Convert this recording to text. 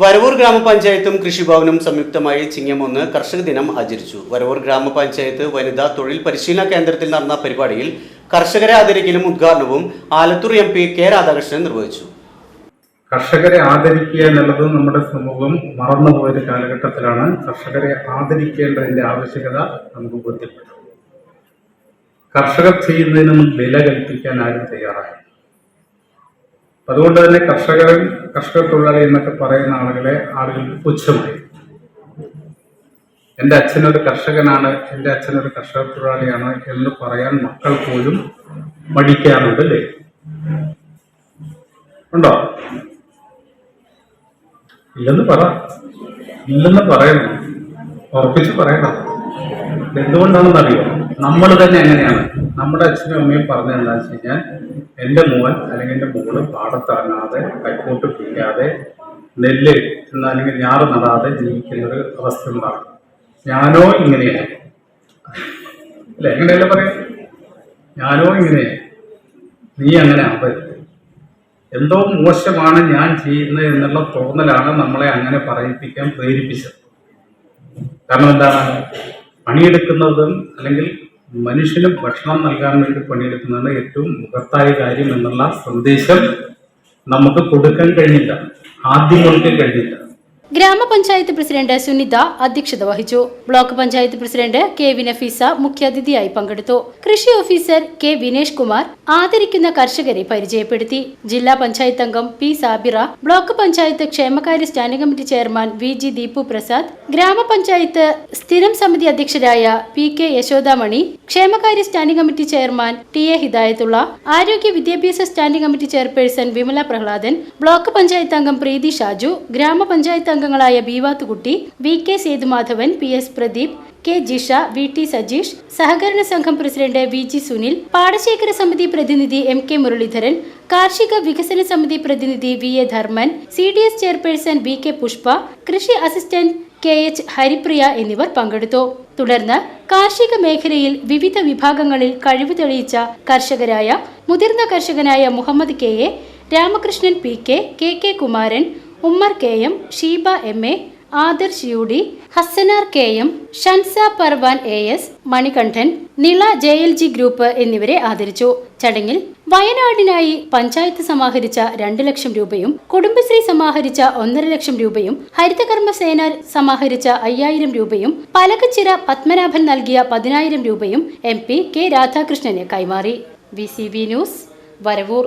Varavoor ഗ്രാമപഞ്ചായത്തും കൃഷിഭവനും സംയുക്തമായി ചിങ്ങമൊന്ന് കർഷക ദിനം ആചരിച്ചു. വരവൂർ ഗ്രാമപഞ്ചായത്ത് വനിതാ തൊഴിൽ പരിശീലന കേന്ദ്രത്തിൽ നടന്ന പരിപാടിയിൽ കർഷകരെ ആദരിക്കലും ഉദ്ഘാടനവും Alathur M P K Radhakrishnan നിർവഹിച്ചു. കർഷകരെ ആദരിക്കുക എന്നുള്ളത് നമ്മുടെ സമൂഹം മറന്നുപോയൊരു കാലഘട്ടത്തിലാണ്. കർഷകരെ ആദരിക്കേണ്ടതിന്റെ ആവശ്യകത നമുക്ക് ബോധ്യപ്പെട്ടു. കർഷകർ ചെയ്യുന്നതിനൊന്നും വില കൽപ്പിക്കാൻ ആരും തയ്യാറായി അതുകൊണ്ട് തന്നെ കർഷകർ കർഷക തൊഴിലാളി എന്നൊക്കെ പറയുന്ന ആളുകളെ ആളുകൾക്ക് പുച്ഛമായി. എന്റെ അച്ഛനൊരു കർഷകനാണ് എന്റെ അച്ഛനൊരു കർഷക തൊഴിലാളിയാണ് എന്ന് പറയാൻ മക്കൾ പോലും മടിക്കാറുണ്ട് അല്ലേ? ഉണ്ടോ? ഇല്ലെന്ന് പറ. ഇല്ലെന്ന് പറയണം. ഉറപ്പിച്ച് പറയണം. എന്തുകൊണ്ടാണെന്ന് അറിയോ നമ്മൾ തന്നെ എങ്ങനെയാണ്? നമ്മുടെ അച്ഛനും അമ്മയും പറഞ്ഞ എന്താണെന്ന് വെച്ച് കഴിഞ്ഞാൽ എന്റെ മോൻ അല്ലെങ്കിൽ എന്റെ മോൾ പാടത്തിറങ്ങാതെ കൈക്കോട്ട് പിടിക്കാതെ നെല്ല് അല്ലെങ്കിൽ ഞാറ് നടാതെ ജീവിക്കുന്ന ഒരു അവസ്ഥ ഉണ്ടാകും. ഞാനോ ഇങ്ങനെയാണ് അല്ല? എങ്ങനെയല്ലേ പറയാം? ഞാനോ ഇങ്ങനെയാണ് നീ അങ്ങനെ ആവരുത്. എന്തോ മോശമാണ് ഞാൻ ചെയ്യുന്നത് എന്നുള്ള തോന്നലാണ് നമ്മളെ അങ്ങനെ പറയിപ്പിക്കാൻ പ്രേരിപ്പിച്ചത്. കാരണം എന്താണ്? പണിയെടുക്കുന്നതും അല്ലെങ്കിൽ മനുഷ്യന് ഭക്ഷണം നൽകാൻ വേണ്ടി പണിയെടുക്കുന്നതാണ് ഏറ്റവും മുഖത്തായ കാര്യം എന്നുള്ള സന്ദേശം നമുക്ക് കൊടുക്കാൻ കഴിഞ്ഞില്ല. ആദ്യം കൊടുക്കാൻ കഴിഞ്ഞില്ല. ഗ്രാമപഞ്ചായത്ത് പ്രസിഡന്റ് സുനിത അധ്യക്ഷത വഹിച്ചു. Block panchayat president K V Nafeesa മുഖ്യാതിഥിയായി പങ്കെടുത്തു. കൃഷി ഓഫീസർ കെ വിനേഷ് കുമാർ ആദരിക്കുന്ന കർഷകരെ പരിചയപ്പെടുത്തി. ജില്ലാ പഞ്ചായത്ത് അംഗം പി സാബിറ ബ്ലോക്ക് പഞ്ചായത്ത് ക്ഷേമകാര്യ standing committee chairman V G Deepu Prasad ഗ്രാമപഞ്ചായത്ത് സ്ഥിരം സമിതി അധ്യക്ഷരായ പി കെ യശോദാമണി ക്ഷേമകാര്യ standing committee chairman T A Hidayathulla ആരോഗ്യ വിദ്യാഭ്യാസ standing committee chairperson Vimala Prahladan block panchayat അംഗം പ്രീതി ഷാജു ഗ്രാമപഞ്ചായത്ത് അംഗങ്ങളായ Beevathukutty V K Sethumadhavan P S Pradeep K Jisha V T Sajeesh സഹകരണ സംഘം പ്രസിഡന്റ് വി ജി സുനിൽ പാടശേഖര സമിതി പ്രതിനിധി എം കെ മുരളീധരൻ കാർഷിക വികസന സമിതി പ്രതിനിധി V A Dharman C D S chairperson V K Pushpa കൃഷി അസിസ്റ്റന്റ് കെ എച്ച് ഹരിപ്രിയ എന്നിവർ പങ്കെടുത്തു. തുടർന്ന് കാർഷിക മേഖലയിൽ വിവിധ വിഭാഗങ്ങളിൽ കഴിവ് തെളിയിച്ച കർഷകരായ മുതിർന്ന കർഷകനായ Muhammad K A Ramakrishnan P K K K Kumaran Ummer K M Sheeba M A Adarsh U D Hasanar K M Shansa Parvan A S Manikandan Nila J L G group എന്നിവരെ ആദരിച്ചു. ചടങ്ങിൽ വയനാടിനായി പഞ്ചായത്ത് സമാഹരിച്ച രണ്ട് ലക്ഷം രൂപയും കുടുംബശ്രീ സമാഹരിച്ച ഒന്നര ലക്ഷം രൂപയും ഹരിതകർമ്മസേന സമാഹരിച്ച അയ്യായിരം രൂപയും പലകച്ചിറ പത്മനാഭൻ നൽകിയ പതിനായിരം രൂപയും എം പി കെ രാധാകൃഷ്ണന് കൈമാറി. V news Varavoor.